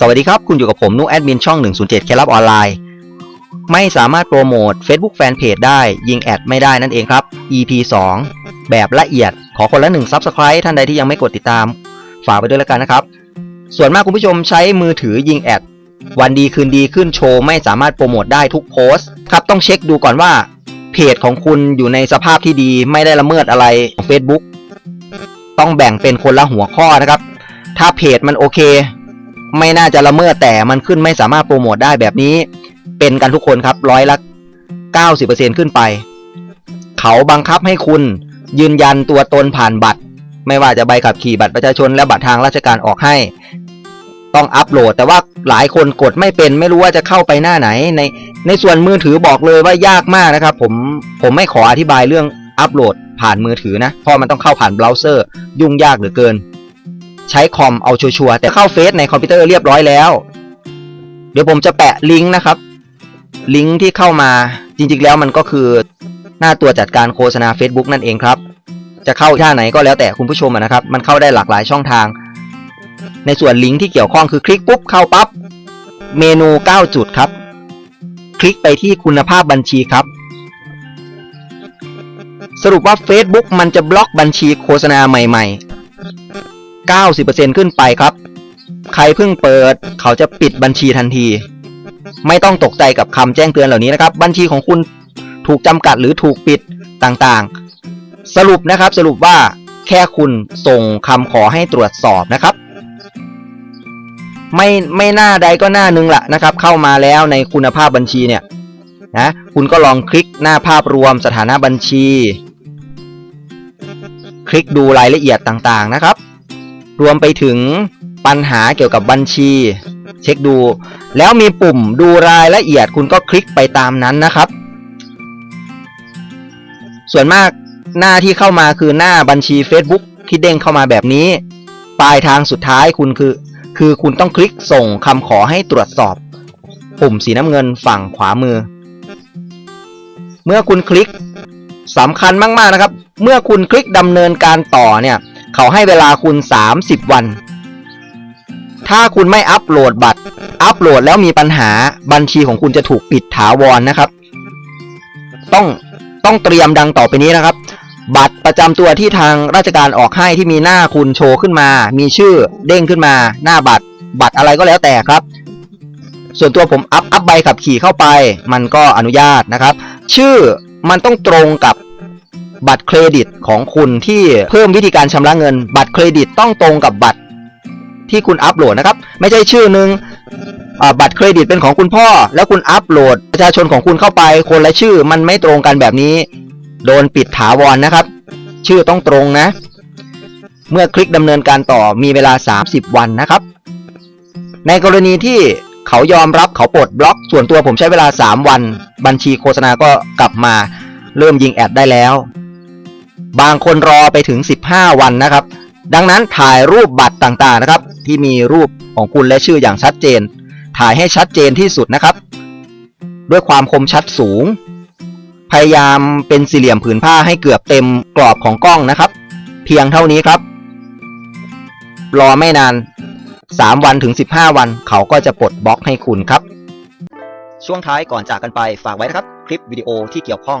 สวัสดีครับ คุณอยู่กับผมนุแอดมินช่อง 107เคล็ดลับออนไลน์ ไม่สามารถโปรโมท Facebook Fanpage ได้ยิงแอดไม่ได้นั่นเองครับ EP 2 แบบละเอียดขอคนละ1 Subscribe ท่านใดที่ยังไม่กดติดตาม ฝากไปด้วยแล้วกันนะครับ ส่วนมากคุณผู้ชมใช้มือถือยิงแอด วันดีคืนดีขึ้นโชว์ไม่สามารถโปรโมทได้ทุกโพสต์ครับต้องเช็คดูก่อนว่า เพจของคุณอยู่ในสภาพที่ดีไม่ได้ละเมิดอะไรของ Facebook ต้องแบ่งเป็นคนละหัวข้อนะครับ ถ้าเพจมันโอเค ไม่น่าจะละเมิดแต่มันขึ้นไม่สามารถโปรโมทได้แบบนี้ เป็นกันทุกคนครับร้อยละ90%ขึ้นไป เขาบังคับให้คุณยืนยันตัวตนผ่านบัตร ไม่ว่าจะใบขับขี่บัตรประชาชนและบัตรทางราชการออกให้ ต้องอัปโหลด แต่ว่าหลายคนกดไม่เป็น ไม่รู้ว่าจะเข้าไปหน้าไหน ในในส่วนมือถือบอกเลยว่ายากมากนะครับ ผมผมไม่ขออธิบายเรื่องอัปโหลดผ่านมือถือนะเพราะมันต้องเข้าผ่านเบราว์เซอร์ ยุ่งยากเหลือเกิน ใช้คอมเอาชัวร์แต่เข้าเฟซในคอมพิวเตอร์เรียบร้อยแล้ว เดี๋ยวผมจะแปะลิงก์นะครับ ลิงก์ที่เข้ามาจริงๆแล้วมันก็คือหน้าตัวจัดการโฆษณา Facebook นั่นเองครับ จะเข้าท่าไหนก็แล้วแต่คุณผู้ชมนะครับ มันเข้าได้หลากหลายช่องทาง ในส่วนลิงก์ที่เกี่ยวข้องคือคลิกปุ๊บเข้าปั๊บเมนู 9 จุดครับ คลิกไปที่คุณภาพบัญชีครับ สรุปว่า Facebook มันจะบล็อกบัญชีโฆษณาใหม่ ๆ 90%ขึ้นไปครับ ใครเพิ่งเปิด เขาจะปิดบัญชีทันที ไม่ต้องตกใจกับคำแจ้งเตือนเหล่านี้นะครับ บัญชีของคุณถูกจำกัดหรือถูกปิดต่างๆ สรุปนะครับสรุปว่าแค่คุณส่งคำขอให้ตรวจสอบนะครับ ไม่ไม่หน้าใดก็หน้าหนึงละนะครับ เข้ามาแล้วในคุณภาพบัญชีเนี่ยนะคุณก็ลองคลิกหน้าภาพรวมสถานะบัญชี คลิกดูรายละเอียดต่างๆนะครับ รวมไปถึงปัญหาเกี่ยวกับบัญชี เช็คดู แล้วมีปุ่มดูรายละเอียดคุณก็คลิกไปตามนั้นนะครับ ส่วนมากหน้าที่เข้ามาคือหน้าบัญชี Facebook ที่เด้งเข้ามาแบบนี้ ปลายทางสุดท้ายคุณคือ คือคุณต้องคลิกส่งคำขอให้ตรวจสอบ ปุ่มสีน้ำเงินฝั่งขวามือ เมื่อคุณคลิกสำคัญมาก ๆ นะครับ เมื่อคุณคลิกดำเนินการต่อเนี่ย เขาให้เวลาคุณ 30 วัน ถ้าคุณไม่อัปโหลดบัตร อัปโหลดแล้วมีปัญหาบัญชีของคุณจะถูกปิดถาวรนะครับ ต้องต้องเตรียมดังต่อไปนี้นะครับ บัตรประจำตัวที่ทางราชการออกให้ที่มีหน้าคุณโชว์ขึ้นมา มีชื่อเด้งขึ้นมา หน้าบัตร บัตรอะไรก็แล้วแต่ครับ ส่วนตัวผมอัพอัพใบขับขี่เข้าไป มันก็อนุญาตนะครับ ชื่อมันต้องตรงกับ บัตรเครดิตของคุณที่เพิ่มวิธีการชำระเงิน บัตรเครดิตต้องตรงกับบัตรที่คุณอัปโหลดนะครับ ไม่ใช่ชื่อหนึ่งบัตรเครดิตเป็นของคุณพ่อ แล้วคุณอัปโหลดประชาชนของคุณเข้าไป คนละชื่อมันไม่ตรงกันแบบนี้ โดนปิดถาวรนะครับ ชื่อต้องตรงนะ เมื่อคลิกดำเนินการต่อมีเวลา 30 วันนะครับ ในกรณีที่เขายอมรับเขาปลดบล็อก ส่วนตัวผมใช้เวลา 3 วัน บัญชีโฆษณาก็กลับมา เริ่มยิงแอดได้แล้ว บางคนรอไปถึง 15 วันนะครับ ดังนั้นถ่ายรูปบัตรต่างๆนะครับ ที่มีรูปของคุณและชื่ออย่างชัดเจน ถ่ายให้ชัดเจนที่สุดนะครับ ด้วยความคมชัดสูง พยายามเป็นสี่เหลี่ยมผืนผ้าให้เกือบเต็มกรอบของกล้องนะครับ เพียงเท่านี้ครับ รอไม่นาน 3 วันถึง 15 วัน เขาก็จะปลดบล็อกให้คุณครับ ช่วงท้ายก่อนจากกันไปฝากไว้นะครับ คลิปวิดีโอที่เกี่ยวข้อง